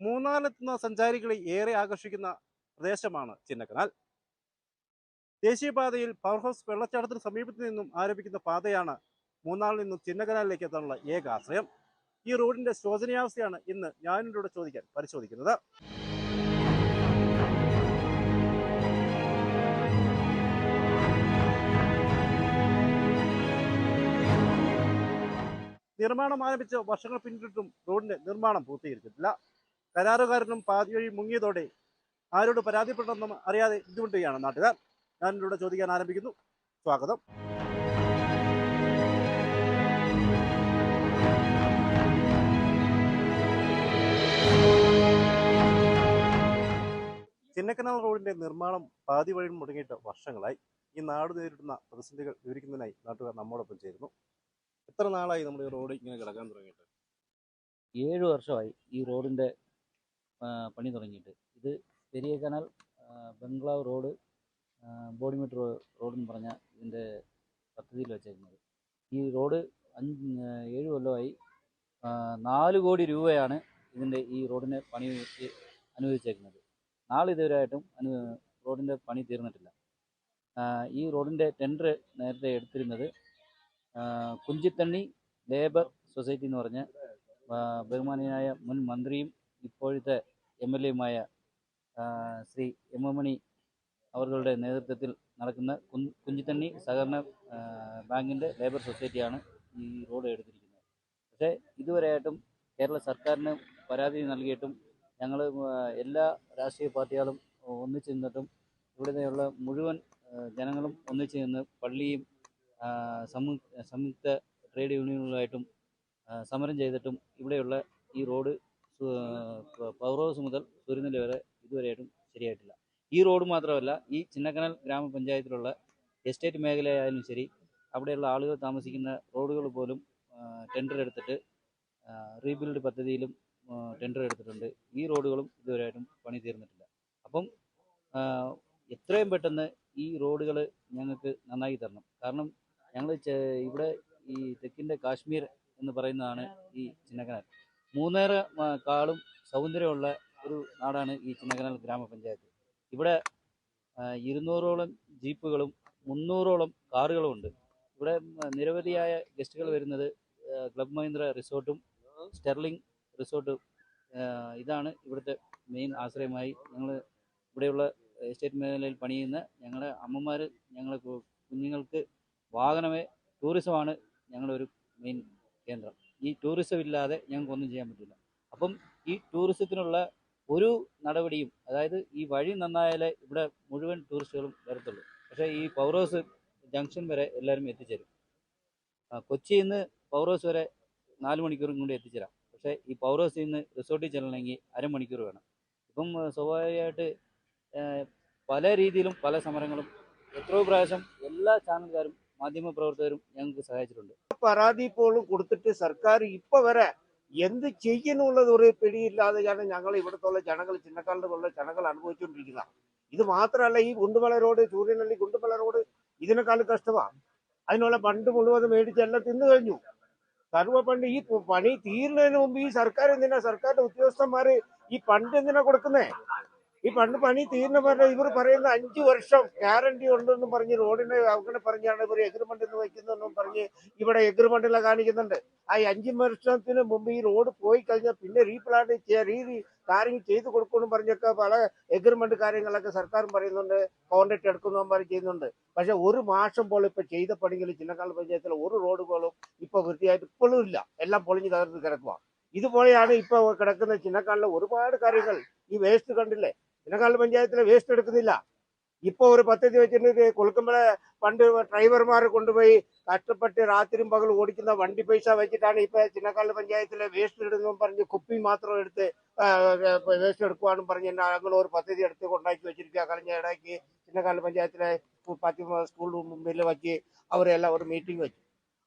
മൂന്നാറിലെത്തുന്ന സഞ്ചാരികളെ ഏറെ ആകർഷിക്കുന്ന പ്രദേശമാണ് ചിന്നക്കനാൽ. ദേശീയപാതയിൽ പവർ ഹൗസ് വെള്ളച്ചാട്ടത്തിന് സമീപത്തു നിന്നും ആരംഭിക്കുന്ന പാതയാണ് മൂന്നാറിൽ നിന്നും ചിന്നക്കനാലിലേക്ക് എത്താനുള്ള ഏക ആശ്രയം. ഈ റോഡിന്റെ ശോചനീയാവസ്ഥയാണ് ഇന്ന് ഞാനിവിടെ ചോദിക്കാൻ പരിശോധിക്കുന്നത്. നിർമ്മാണം ആരംഭിച്ച വർഷങ്ങൾ പിന്നിട്ടിട്ടും റോഡിന്റെ നിർമ്മാണം പൂർത്തീകരിച്ചിട്ടില്ല. കരാറുകാരനും പാതി വഴി മുങ്ങിയതോടെ ആരോട് പരാതിപ്പെട്ടെന്നും അറിയാതെ ബുദ്ധിമുട്ടുകയാണ് നാട്ടുകാർ. ഇവിടെ ചോദിക്കാൻ ആരംഭിക്കുന്നു. സ്വാഗതം. ചിന്നക്കനാൽ റോഡിന്റെ നിർമ്മാണം പാതി വഴി മുടങ്ങിയിട്ട് വർഷങ്ങളായി. ഈ നാട് നേരിടുന്ന പ്രതിസന്ധികൾ വിവരിക്കുന്നതിനായി നാട്ടുകാർ നമ്മോടൊപ്പം ചേരുന്നു. എത്ര നാളായി നമ്മുടെ ഈ റോഡ് ഇങ്ങനെ കിടക്കാൻ തുടങ്ങിയിട്ട്? ഏഴ് വർഷമായി ഈ റോഡിന്റെ പണി തുടങ്ങിയിട്ട്. ഇത് പെരിയ കനാൽ ബംഗ്ലാവ് റോഡ് ബോഡിമെട്ട് റോഡ് എന്ന് പറഞ്ഞ ഇതിന്റെ പദ്ധതിയിൽ വെച്ചേക്കുന്നത്. ഈ റോഡ് അഞ്ച് ഏഴ് കൊല്ലമായി നാല് കോടി രൂപയാണ് ഇതിന്റെ ഈ റോഡിന് പണി അനുവദിച്ചേക്കുന്നത്. നാളിതുവരെയായിട്ടും അനു റോഡിന്റെ പണി തീർന്നിട്ടില്ല. ഈ റോഡിന്റെ ടെൻഡർ നേരത്തെ എടുത്തിരുന്നത് കുഞ്ചിത്തണ്ണി ലേബർ സൊസൈറ്റി എന്ന് പറഞ്ഞ ബഹുമാനിയായ മുൻ മന്ത്രിയും ഇപ്പോഴത്തെ എം എൽ എയുമായ ശ്രീ എം എം മണി അവരുടെ നേതൃത്വത്തിൽ നടക്കുന്ന കുഞ്ചിത്തണ്ണി സഹകരണ ബാങ്കിന്റെ ലേബർ സൊസൈറ്റിയാണ് ഈ റോഡ് എടുത്തിരിക്കുന്നത്. പക്ഷേ ഇതുവരെയായിട്ടും കേരള സർക്കാരിന് പരാതി നൽകിയിട്ടും ഞങ്ങൾ എല്ലാ രാഷ്ട്രീയ പാർട്ടികളും ഒന്നിച്ചു നിന്നിട്ടും ഇവിടെയുള്ള മുഴുവൻ ജനങ്ങളും ഒന്നിച്ചു നിന്ന് പള്ളിയും സംയുക്ത ട്രേഡ് യൂണിയനുകളായിട്ടും സമരം ചെയ്തിട്ടും ഇവിടെയുള്ള ഈ റോഡ് പവർ ഹൗസ് മുതൽ സൂര്യനെല്ലി വരെ ഇതുവരെയായിട്ടും ശരിയായിട്ടില്ല. ഈ റോഡ് മാത്രമല്ല ഈ ചിന്നക്കനാൽ ഗ്രാമപഞ്ചായത്തിലുള്ള എസ്റ്റേറ്റ് മേഖലയായാലും ശരി അവിടെയുള്ള ആളുകൾ താമസിക്കുന്ന റോഡുകൾ പോലും ടെൻഡർ എടുത്തിട്ട് റീബിൽഡ് പദ്ധതിയിലും ടെൻഡർ എടുത്തിട്ടുണ്ട്. ഈ റോഡുകളും ഇതുവരെയായിട്ടും പണി തീർന്നിട്ടില്ല അപ്പം എത്രയും പെട്ടെന്ന് ഈ റോഡുകൾ ഞങ്ങൾക്ക് നന്നാക്കി തരണം. കാരണം ഞങ്ങൾ ഇവിടെ ഈ തെക്കിന്റെ കാശ്മീർ എന്ന് പറയുന്നതാണ് ഈ ചിന്നക്കനാൽ. മൂന്നേര കാളും സൗന്ദര്യമുള്ള ഒരു നാടാണ് ഈ ചിന്നക്കനാൽ ഗ്രാമപഞ്ചായത്ത്. ഇവിടെ ഇരുന്നൂറോളം ജീപ്പുകളും മുന്നൂറോളം കാറുകളും ഉണ്ട് ഇവിടെ നിരവധിയായ ഗസ്റ്റുകൾ വരുന്നത് ക്ലബ് മഹീന്ദ്ര റിസോർട്ടും സ്റ്റെർലിംഗ് റിസോർട്ടും ഇതാണ് ഇവിടുത്തെ മെയിൻ ആശ്രയമായി. ഞങ്ങൾ ഇവിടെയുള്ള എസ്റ്റേറ്റ് മേഖലയിൽ പണിയുന്ന ഞങ്ങളുടെ അമ്മമാർ ഞങ്ങളെ കുഞ്ഞുങ്ങൾക്ക് വാഹനമേ ടൂറിസമാണ് ഞങ്ങളുടെ ഒരു മെയിൻ കേന്ദ്രം. ഈ ടൂറിസം ഇല്ലാതെ ഞങ്ങൾക്കൊന്നും ചെയ്യാൻ പറ്റില്ല. അപ്പം ഈ ടൂറിസത്തിനുള്ള ഒരു നടപടിയും അതായത് ഈ വഴി നന്നായാലേ ഇവിടെ മുഴുവൻ ടൂറിസ്റ്റുകളും വരത്തുള്ളൂ. പക്ഷേ ഈ പൗറോസ് ജംഗ്ഷൻ വരെ എല്ലാവരും എത്തിച്ചേരും. കൊച്ചിയിൽ നിന്ന് പൗറോസ് വരെ നാല് മണിക്കൂറും കൊണ്ട് എത്തിച്ചേരാം. പക്ഷേ ഈ പൗറോസിൽ നിന്ന് റിസോർട്ടിൽ ചെല്ലണമെങ്കിൽ അരമണിക്കൂർ വേണം. ഇപ്പം സ്വാഭാവികമായിട്ട് പല രീതിയിലും പല സമരങ്ങളും എത്രയോ പ്രാവശ്യം എല്ലാ ചാനൽക്കാരും മാധ്യമ പ്രവർത്തകരും ഞങ്ങൾക്ക് സഹായിച്ചിട്ടുണ്ട്. പരാതി പോലും കൊടുത്തിട്ട് സർക്കാർ ഇപ്പൊ വരെ എന്ത് ചെയ്യുന്നുള്ളത് ഒരു പിടിയില്ലാതെയാണ് ഞങ്ങൾ ഇവിടുത്തുള്ള ജനങ്ങൾ ചിന്നക്കാലിലുള്ള ജനങ്ങൾ അനുഭവിച്ചുകൊണ്ടിരിക്കുന്നത് ഇത് മാത്രമല്ല ഈ ഗുണ്ടുമല റോഡ് സൂര്യനല്ലി ഗുണ്ടുമല റോഡ് ഇതിനേക്കാളും കഷ്ടമാണ് അതിനുള്ള പണ്ട് മുഴുവൻ മേടിച്ച് എല്ലാം തിന്നു കഴിഞ്ഞു. സർവ പണ്ട് ഈ പണി തീരുന്നതിന് മുമ്പ് ഈ സർക്കാർ എന്തിനാ? സർക്കാരിന്റെ ഉദ്യോഗസ്ഥന്മാര് ഈ പണ്ട് എന്തിനാ കൊടുക്കുന്നേ? ഈ പണ്ട് പണി തീർന്ന പറഞ്ഞ ഇവർ പറയുന്ന അഞ്ചു വർഷം ഗ്യാരണ്ടി ഉണ്ടെന്നും പറഞ്ഞ് റോഡിനെ അങ്ങനെ പറഞ്ഞാണ് ഇവർ എഗ്രിമെന്റ് എന്ന് വയ്ക്കുന്നതെന്നും പറഞ്ഞ് ഇവിടെ എഗ്രിമെന്റിലെ കാണിക്കുന്നുണ്ട്. ആ അഞ്ചു വർഷത്തിന് മുമ്പ് ഈ റോഡ് പോയി കഴിഞ്ഞാൽ പിന്നെ റീപ്ലാന്റ് റീ കാര്യങ്ങൾ ചെയ്തു കൊടുക്കുമെന്നും പറഞ്ഞൊക്കെ പല എഗ്രിമെന്റ് കാര്യങ്ങളൊക്കെ സർക്കാരും പറയുന്നുണ്ട് കോൺട്രാക്ട് എടുക്കുന്നു പറഞ്ഞ് ചെയ്യുന്നുണ്ട്. പക്ഷെ ഒരു മാസം പോലും ഇപ്പൊ ചെയ്ത പണികൾ ചിന്നക്കാൽ പഞ്ചായത്തിലെ ഒരു റോഡ് പോലും ഇപ്പൊ വൃത്തിയായിട്ട് ഇപ്പോഴും ഇല്ല. എല്ലാം പൊളിഞ്ഞ് തകർന്ന് കിടക്കുക ഇതുപോലെയാണ് ഇപ്പൊ കിടക്കുന്ന ചിന്നക്കാളിലെ ഒരുപാട് കാര്യങ്ങൾ ഈ വേസ്റ്റ് കണ്ടില്ലേ? ചിന്നക്കാൽ പഞ്ചായത്തിലെ വേസ്റ്റ് എടുക്കുന്നില്ല. ഇപ്പൊ ഒരു പദ്ധതി വെച്ചിട്ട് കൊളുക്കുമ്പള പണ്ട് ഡ്രൈവർമാർ കൊണ്ടുപോയി കഷ്ടപ്പെട്ട് രാത്രിയും പകൽ ഓടിക്കുന്ന വണ്ടി പൈസ വെച്ചിട്ടാണ് ഇപ്പൊ ചിന്നക്കാട് പഞ്ചായത്തിലെ വേസ്റ്റ് ഇടുന്നു പറഞ്ഞ് കുപ്പി മാത്രം എടുത്ത് വേസ്റ്റ് എടുക്കുവാനും പറഞ്ഞ് ഞങ്ങൾ ഒരു പദ്ധതി എടുത്ത് കൊണ്ടാക്കി വെച്ചിരിക്കുക കളഞ്ഞ ഇടയ്ക്ക് ചിന്നക്കാട് പഞ്ചായത്തിലെ പത്തി സ്കൂൾ മുമ്പിൽ വച്ച് അവരെല്ലാം ഒരു മീറ്റിംഗ് വെച്ചു.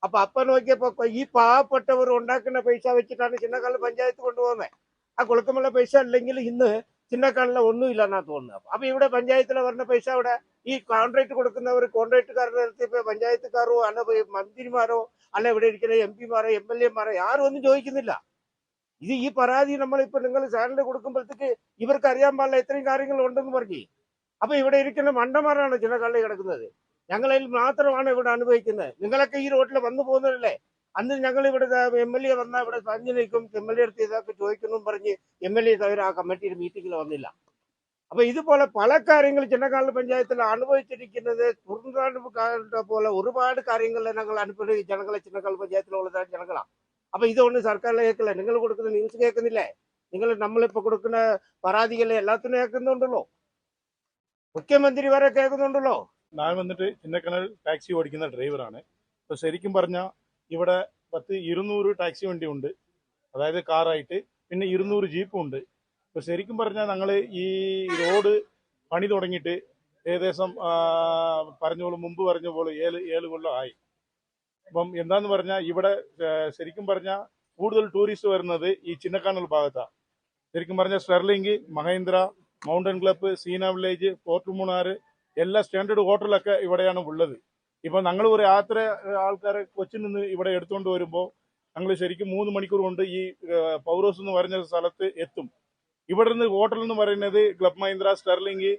അപ്പൊ അപ്പ നോക്കിയപ്പോ ഈ പാവപ്പെട്ടവർ ഉണ്ടാക്കുന്ന പൈസ വെച്ചിട്ടാണ് ചിന്നക്കാട് പഞ്ചായത്ത് കൊണ്ടുപോകുന്നത് ആ കുളക്കമുള്ള പൈസ അല്ലെങ്കിൽ ഇന്ന് ചിന്നക്കാലിലെ ഒന്നുമില്ല എന്നാ തോന്നുന്നത്. അപ്പൊ ഇവിടെ പഞ്ചായത്തിലെ വരുന്ന പൈസ അവിടെ ഈ കോൺട്രാക്ട് കൊടുക്കുന്നവർ കോൺട്രാക്ടുകാരുടെ അടുത്ത് പഞ്ചായത്തുകാരോ അല്ല മന്ത്രിമാരോ അല്ല ഇവിടെ ഇരിക്കുന്ന എം പിമാരോ എം എൽ എമാരോ ആരും ഒന്നും ചോദിക്കുന്നില്ല. ഇത് ഈ പരാതി നമ്മളിപ്പോ നിങ്ങൾ സാലറി കൊടുക്കുമ്പോഴത്തേക്ക് ഇവർക്ക് അറിയാൻ പാടില്ല ഇത്രയും കാര്യങ്ങൾ ഉണ്ടെന്ന് പറഞ്ഞു. അപ്പൊ ഇവിടെ ഇരിക്കുന്ന മണ്ടന്മാരാണ് ചിന്നക്കാളിൽ കിടക്കുന്നത്. ഞങ്ങളതിൽ മാത്രമാണ് ഇവിടെ അനുഭവിക്കുന്നത്. നിങ്ങളൊക്കെ ഈ റോഡിൽ വന്നു പോകുന്നതല്ലേ അന്ന് ഞങ്ങൾ ഇവിടെ എം എൽ എ വന്നാൽ ഇവിടെ സഞ്ചി നിൽക്കും എം എൽ എ അടുത്ത് ഇതൊക്കെ ചോദിക്കുന്നു പറഞ്ഞ് എം എൽ എ തവർ ആ കമ്മിറ്റിയുടെ മീറ്റിംഗിൽ വന്നില്ല. അപ്പൊ ഇതുപോലെ പല കാര്യങ്ങൾ ചിന്നക്കാട് പഞ്ചായത്തിൽ അനുഭവിച്ചിരിക്കുന്നത് തുറന്നാട് പോലെ ഒരുപാട് കാര്യങ്ങൾ ഞങ്ങൾ അനുഭവിച്ച. ജനങ്ങളെ ചിന്നക്കാട് പഞ്ചായത്തിലുള്ളതാണ് ജനങ്ങളാണ് അപ്പൊ ഇതൊന്നും സർക്കാരിലെ കേൾക്കില്ല? നിങ്ങൾ കൊടുക്കുന്ന ന്യൂസ് കേൾക്കുന്നില്ലേ? നിങ്ങൾ നമ്മളിപ്പോ കൊടുക്കുന്ന പരാതികളെ എല്ലാത്തിനും കേൾക്കുന്നുണ്ടല്ലോ? മുഖ്യമന്ത്രി വരെ കേൾക്കുന്നുണ്ടല്ലോ? ഞാൻ വന്നിട്ട് ചിന്നക്കനാൽ ടാക്സി ഓടിക്കുന്ന ഡ്രൈവറാണ് അപ്പോൾ ശരിക്കും പറഞ്ഞാൽ ഇവിടെ പത്ത് ഇരുന്നൂറ് ടാക്സി വണ്ടി ഉണ്ട് അതായത് കാറായിട്ട്. പിന്നെ ഇരുന്നൂറ് ജീപ്പും ഉണ്ട് ഇപ്പോൾ ശരിക്കും പറഞ്ഞാൽ ഞങ്ങൾ ഈ റോഡ് പണി തുടങ്ങിയിട്ട് ഏകദേശം പറഞ്ഞോളൂ മുമ്പ് പറഞ്ഞ പോലെ ഏഴ് ഏഴ് കൊല്ലം ആയി. അപ്പം എന്താന്ന് പറഞ്ഞാൽ ഇവിടെ ശരിക്കും പറഞ്ഞാൽ കൂടുതൽ ടൂറിസ്റ്റ് വരുന്നത് ഈ ചിന്നക്കാനൽ ഭാഗത്താണ് ശരിക്കും പറഞ്ഞാൽ Sterling Mahindra mountain club Sienna village Fort Munnar എല്ലാ സ്റ്റാൻഡേർഡ് ഹോട്ടലൊക്കെ ഇവിടെയാണ് ഉള്ളത്. ഇപ്പൊ ഞങ്ങൾ ഒരു യാത്ര ആൾക്കാരെ കൊച്ചിൽ നിന്ന് ഇവിടെ എടുത്തുകൊണ്ട് വരുമ്പോൾ ഞങ്ങൾ ശരിക്കും മൂന്ന് മണിക്കൂർ കൊണ്ട് ഈ ഏഹ്, പൗരോസ് എന്ന് പറഞ്ഞ സ്ഥലത്ത് എത്തും. ഇവിടെ നിന്ന് ഹോട്ടൽ എന്ന് പറയുന്നത് club Mahindra Sterling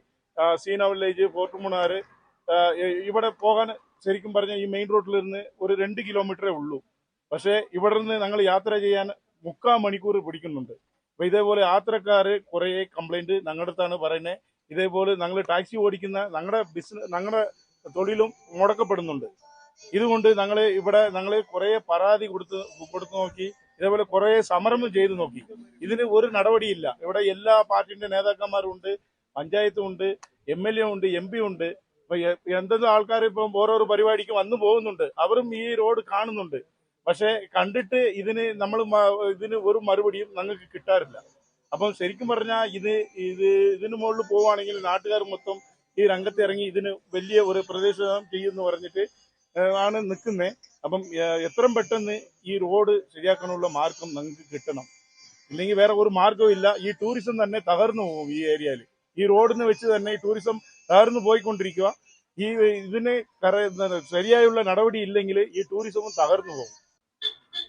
Sienna village Fort Munnar ഇവിടെ പോകാൻ ശരിക്കും പറഞ്ഞാൽ ഈ മെയിൻ റോഡിൽ നിന്ന് ഒരു രണ്ട് കിലോമീറ്ററേ ഉള്ളൂ. പക്ഷേ ഇവിടെ നിന്ന് ഞങ്ങൾ യാത്ര ചെയ്യാൻ മുക്കാൽ മണിക്കൂർ പിടിക്കുന്നുണ്ട്. അപ്പൊ ഇതേപോലെ യാത്രക്കാർ കുറേ കംപ്ലൈന്റ് ഞങ്ങളുടെ അടുത്താണ് പറയുന്നത് ഇതേപോലെ ഞങ്ങൾ ടാക്സി ഓടിക്കുന്ന ഞങ്ങളുടെ ബിസിനസ് ഞങ്ങളുടെ തൊഴിലും മുടക്കപ്പെടുന്നുണ്ട്. ഇതുകൊണ്ട് ഞങ്ങൾ ഇവിടെ ഞങ്ങൾ കുറേ പരാതി കൊടുത്ത് കൊടുത്തു നോക്കി ഇതേപോലെ കുറേ സമരം ചെയ്തു നോക്കി. ഇതിന് ഒരു നടപടിയില്ല. ഇവിടെ എല്ലാ പാർട്ടിന്റെ നേതാക്കന്മാരുണ്ട് പഞ്ചായത്തും ഉണ്ട് എം എൽ എ ഉണ്ട് എം പി ഉണ്ട്. ഇപ്പൊ എന്തെങ്കിലും ആൾക്കാർ ഇപ്പം ഓരോരോ പരിപാടിക്ക് വന്നു പോകുന്നുണ്ട്. അവരും ഈ റോഡ് കാണുന്നുണ്ട്. പക്ഷെ കണ്ടിട്ട് ഇതിന് നമ്മൾ ഇതിന് ഒരു മറുപടിയും ഞങ്ങൾക്ക് കിട്ടാറില്ല. അപ്പം ശരിക്കും പറഞ്ഞാൽ ഇത് ഇത് ഇതിന് മുകളിൽ പോവുകയാണെങ്കിൽ നാട്ടുകാർ മൊത്തം ഈ രംഗത്ത് ഇറങ്ങി ഇതിന് വലിയ ഒരു പ്രദേശം ചെയ്യുമെന്ന് പറഞ്ഞിട്ട് ആണ് നിൽക്കുന്നത് അപ്പം എത്രയും പെട്ടെന്ന് ഈ റോഡ് ശരിയാക്കാനുള്ള മാർഗം നിങ്ങൾക്ക് കിട്ടണം. ഇല്ലെങ്കിൽ വേറെ ഒരു മാർഗവും ഇല്ല. ഈ ടൂറിസം തന്നെ തകർന്നു പോകും ഈ ഏരിയയിൽ ഈ റോഡിന് വെച്ച് തന്നെ ഈ ടൂറിസം തകർന്നു പോയിക്കൊണ്ടിരിക്കുക ഈ ഇതിന് ശരിയായുള്ള നടപടി ഇല്ലെങ്കിൽ ഈ ടൂറിസവും തകർന്നു പോകും.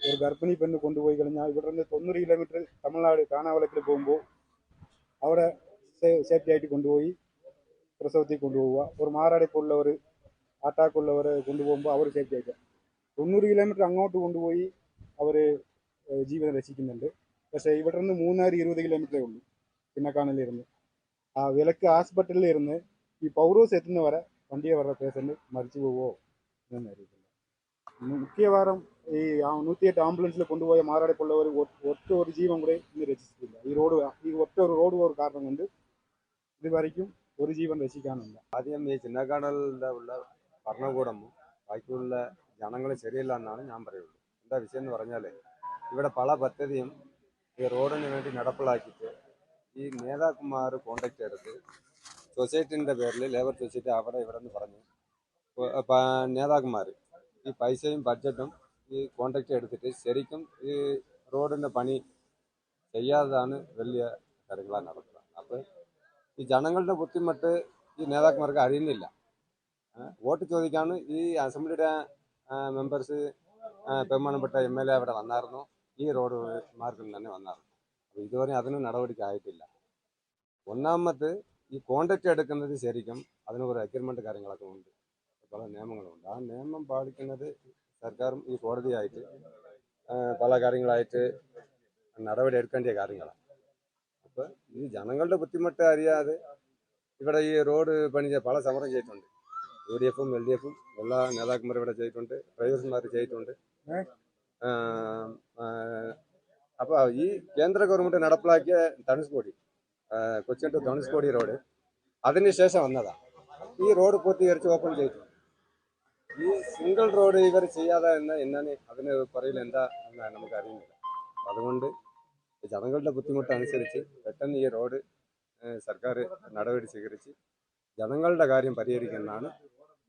ഒരു ഗർഭിണി പെണ്ണ് കൊണ്ടുപോയി കഴിഞ്ഞാൽ ഇവിടെ നിന്ന് തൊണ്ണൂറ് കിലോമീറ്റർ തമിഴ്നാട് കാണാവളക്കിൽ പോകുമ്പോൾ അവിടെ സേഫ്റ്റി ആയിട്ട് കൊണ്ടുപോയി പ്രസവത്തിൽ കൊണ്ടുപോവുക. ഒരു മാറാടിപ്പുള്ളവർ ആട്ടാക്കുള്ളവരെ കൊണ്ടുപോകുമ്പോൾ അവർ സേഫ്റ്റി ആയിട്ട് തൊണ്ണൂറ് കിലോമീറ്റർ അങ്ങോട്ട് കൊണ്ടുപോയി അവർ ജീവൻ രക്ഷിക്കുന്നുണ്ട്. പക്ഷേ ഇവിടെ നിന്ന് മൂന്നാറ് ഇരുപത് കിലോമീറ്ററേ ഉള്ളൂ. പിന്നക്കാണിലിരുന്ന് ആ വിലക്ക് ഹോസ്പിറ്റലിൽ ഇരുന്ന് ഈ പൗരോസ് എത്തുന്നവരെ വണ്ടിയെ വരുടെ പേഷ്യന്റ് മരിച്ചു പോവോ എന്നൊന്നും അറിയത്തില്ല. മുഖ്യവാരം ഈ നൂറ്റിയെട്ട് ആംബുലൻസിൽ കൊണ്ടുപോയ മാറാടിപ്പുള്ളവർ ഒറ്റ ഒരു ജീവൻ കൂടെ ഇന്ന് രക്ഷിച്ചിട്ടില്ല. ഈ റോഡ് ഈ ഒറ്റ ഒരു റോഡ് ഒരു കാരണം കൊണ്ട് ഇതുവരയ്ക്കും ഒരു ജീവൻ രക്ഷിക്കാനുണ്ട്. ആദ്യം ഈ ചിന്നക്കാടലിന്റെ ഉള്ള ഭരണകൂടമോ ബാക്കിയുള്ള ജനങ്ങൾ ശരിയല്ല എന്നാണ് ഞാൻ പറയുള്ളൂ. എന്താ വിഷയം എന്ന് പറഞ്ഞാൽ ഇവിടെ പല പദ്ധതിയും ഈ റോഡിന് വേണ്ടി നടപ്പിലാക്കിയിട്ട് ഈ നേതാക്കന്മാർ കോണ്ടാക്ട് ചെയ്തിട്ട് സൊസൈറ്റിന്റെ പേരിൽ ലേബർ സൊസൈറ്റി അവിടെ ഇവിടെ എന്ന് പറഞ്ഞ് നേതാക്കന്മാർ ഈ പൈസയും ബഡ്ജറ്റും ഈ കോണ്ടാക്ട് എടുത്തിട്ട് ശരിക്കും ഈ റോഡിന്റെ പണി ചെയ്യാതാണ് വലിയ കാര്യങ്ങളാണ് നടക്കുന്നത് അപ്പോൾ ഈ ജനങ്ങളുടെ ബുദ്ധിമുട്ട് ഈ നേതാക്കന്മാർക്ക് അറിയുന്നില്ല. വോട്ട് ചോദിക്കാണ് ഈ അസംബ്ലിയുടെ മെമ്പേഴ്സ് ബഹുമാനപ്പെട്ട എം എൽ എ അവിടെ വന്നായിരുന്നു. ഈ റോഡ് മാർഗം തന്നെ വന്നായിരുന്നു. അപ്പോൾ ഇതുവരെ അതിന് നടപടിക്കായിട്ടില്ല. ഒന്നാമത് ഈ കോണ്ടക്റ്റ് എടുക്കുന്നത് ശരിക്കും അതിന് ഒരു അഗ്രിമെന്റ് കാര്യങ്ങളൊക്കെ ഉണ്ട്. പല നിയമങ്ങളുണ്ട്. ആ നിയമം പാലിക്കുന്നത് സർക്കാരും ഈ കോടതിയായിട്ട് പല കാര്യങ്ങളായിട്ട് നടപടി എടുക്കേണ്ട കാര്യങ്ങളാണ്. അപ്പോൾ ഈ ജനങ്ങളുടെ ബുദ്ധിമുട്ട് അറിയാതെ ഇവിടെ ഈ റോഡ് പണി പല സമരം ചെയ്തിട്ടുണ്ട്. യു ഡി എഫും എൽ ഡി എഫും എല്ലാ നേതാക്കന്മാരും ഇവിടെ ചെയ്തിട്ടുണ്ട്. പ്രൈവറ്റ്മാർ ചെയ്തിട്ടുണ്ട്. അപ്പോൾ ഈ കേന്ദ്ര ഗവൺമെന്റ് നടപ്പിലാക്കിയ ധനുഷ്കോടി കൊച്ചിൻ ടു ധനുഷ്കോടി റോഡ് അതിനുശേഷം വന്നതാണ് ഈ റോഡ് പൂർത്തീകരിച്ച് ഓപ്പൺ ചെയ്തിട്ടുണ്ട്. ഈ സിംഗിൾ റോഡ് ഇവർ ചെയ്യാതെ എന്ന് എന്നാണ് അതിന് പറയില്ല എന്താ നമുക്ക് അറിയുന്നില്ല അതുകൊണ്ട് ജനങ്ങളുടെ ബുദ്ധിമുട്ടനുസരിച്ച് പെട്ടെന്ന് ഈ റോഡ് സർക്കാർ നടപടി സ്വീകരിച്ച് ജനങ്ങളുടെ കാര്യം പരിഹരിക്കുന്നതാണ്